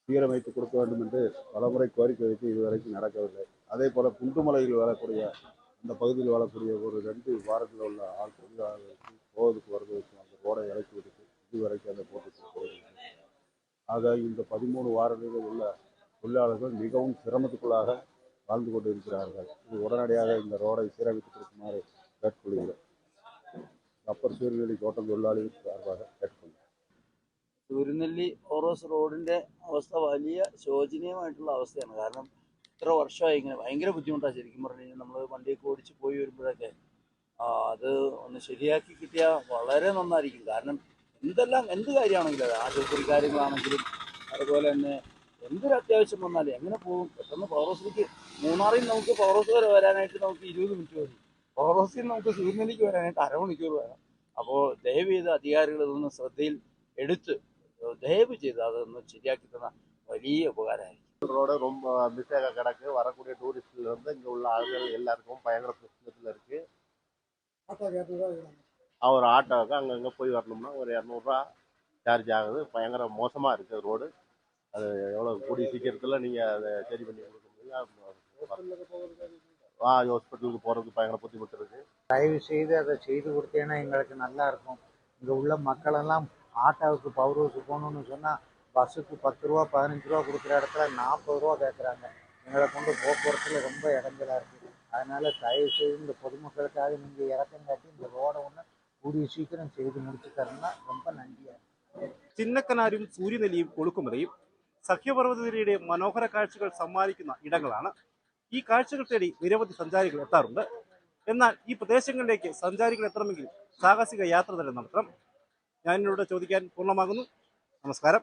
சீரமைத்து கொடுக்க வேண்டும் என்று பலமுறை கோரிக்கை வைத்து இதுவரைக்கும் நடக்கவில்லை. அதே போல குண்டுமலையில் வாழக்கூடிய அந்த பகுதியில் வாழக்கூடிய ஒரு ரெண்டு வாரத்தில் உள்ள ஆள் தொழிலாளர்களுக்கு போவதுக்கு வருவதற்கு அந்த ரோடை இறக்கி விட்டு இதுவரைக்கும் அந்த போட்டு ஆக இந்த பதிமூணு வாரங்களில் உள்ள தொழிலாளர்கள் மிகவும் சிரமத்துக்குள்ளாக வாழ்ந்து கொண்டு இருக்கிறார்கள் இது உடனடியாக இந்த ரோடை சீரமைத்து கொடுக்குமாறு கேட்டுக்கொள்கிறேன். அப்பர் சூரியநெல்லி தோட்டம் தொழிலாளிகள் சார்பாக கேட்டுக்கொள்கிறேன். സൂര്യനെല്ലി ഓറോസ് റോഡിന്റെ അവസ്ഥ വലിയ ശോചനീയമായിട്ടുള്ള അവസ്ഥയാണ്. കാരണം ഇത്ര വർഷമായി ഇങ്ങനെ ഭയങ്കര ബുദ്ധിമുട്ടാണ് ശരിക്കും പറഞ്ഞു കഴിഞ്ഞാൽ നമ്മൾ വണ്ടിയൊക്കെ ഓടിച്ച് പോയി വരുമ്പോഴൊക്കെ. അത് ഒന്ന് ശരിയാക്കി കിട്ടിയാൽ വളരെ നന്നായിരിക്കും. കാരണം എന്തെല്ലാം എന്ത് കാര്യമാണെങ്കിലും ആശുപത്രി കാര്യങ്ങളാണെങ്കിലും അതുപോലെ തന്നെ എന്തൊരു അത്യാവശ്യം വന്നാലും എങ്ങനെ പോകും? പെട്ടെന്ന് പവറോസിലേക്ക് മൂന്നാറിൽ നമുക്ക് നമുക്ക് പവറോസ് വരെ വരാനായിട്ട് നമുക്ക് ഇരുപത് മിനിറ്റ് മതി. പവറോസിൽ ഹൗസിൽ നമുക്ക് സൂര്യനിലേക്ക് വരാനായിട്ട് അരമണിക്കൂർ വേണം. അപ്പോൾ ദയവ് ചെയ്ത് അധികാരികൾ ഇതൊന്ന് ശ്രദ്ധയിൽ എടുത്ത് ദയവ് ചെയ്ത് അതൊന്ന് ശരിയാക്കി തന്ന വലിയ ഉപകാരമായിരിക്കും ரோடு ரொம்ப மிஸ்டேக்காக கிடக்கு வரக்கூடிய டூரிஸ்ட்ல இருந்து இங்க உள்ள ஆளுகள் எல்லாருக்கும் பயங்கர பிரச்சனையில் இருக்கு ஆ, ஒரு ஆட்டோவுக்கு அங்கங்கே போய் வரணும்னா ஒரு இரநூறுவா சார்ஜ் ஆகுது பயங்கர மோசமாக இருக்குது ரோடு அது எவ்வளோ கூடிய சீக்கிரத்தில் நீங்கள் அதை சரி பண்ணி கொடுக்க முடியும் ஆ ஹாஸ்பிட்டலுக்கு போகிறதுக்கு பயங்கர புத்திமுட்டு இருக்குது தயவு செய்து அதை செய்து கொடுத்தேன்னா எங்களுக்கு நல்லா இருக்கும் இங்கே உள்ள மக்களெல்லாம் ஆட்டோவுக்கு பவர் ஹவுஸ் போகணும்னு சொன்னால் பஸ்ஸுக்கு பத்து ரூபா பதினஞ்சு ரூபா கொடுக்குற இடத்துல நாற்பது ரூபா கேட்குறாங்க எங்களை கொண்டு போக்குவரத்தில் ரொம்ப இடைஞ்சலாக இருக்குது அதனால தயவு செய்து இந்த பொதுமக்களுக்காக நீங்கள் இறக்கம் காட்டி இந்த ரோடை ஒன்று கூடிய சீக்கிரம் செய்து முடிச்சு தரணும்னா ரொம்ப நன்றியாக இருக்கும் ചിന്നക്കനാരും സൂര്യനെല്ലിയും കൊളുക്കുമലയും സഖ്യപർവ്വതനിരയുടെ മനോഹര കാഴ്ചകൾ സമ്മാനിക്കുന്ന ഇടങ്ങളാണ് ഈ കാഴ്ചകൾ തേടി നിരവധി സഞ്ചാരികൾ എത്താറുണ്ട് എന്നാൽ ഈ പ്രദേശങ്ങളിലേക്ക് സഞ്ചാരികൾ എത്തണമെങ്കിൽ സാഹസിക യാത്ര തന്നെ നടത്തണം ഞാനിവിടെ ചോദിക്കാൻ പൂർണമാകുന്നു. നമസ്കാരം.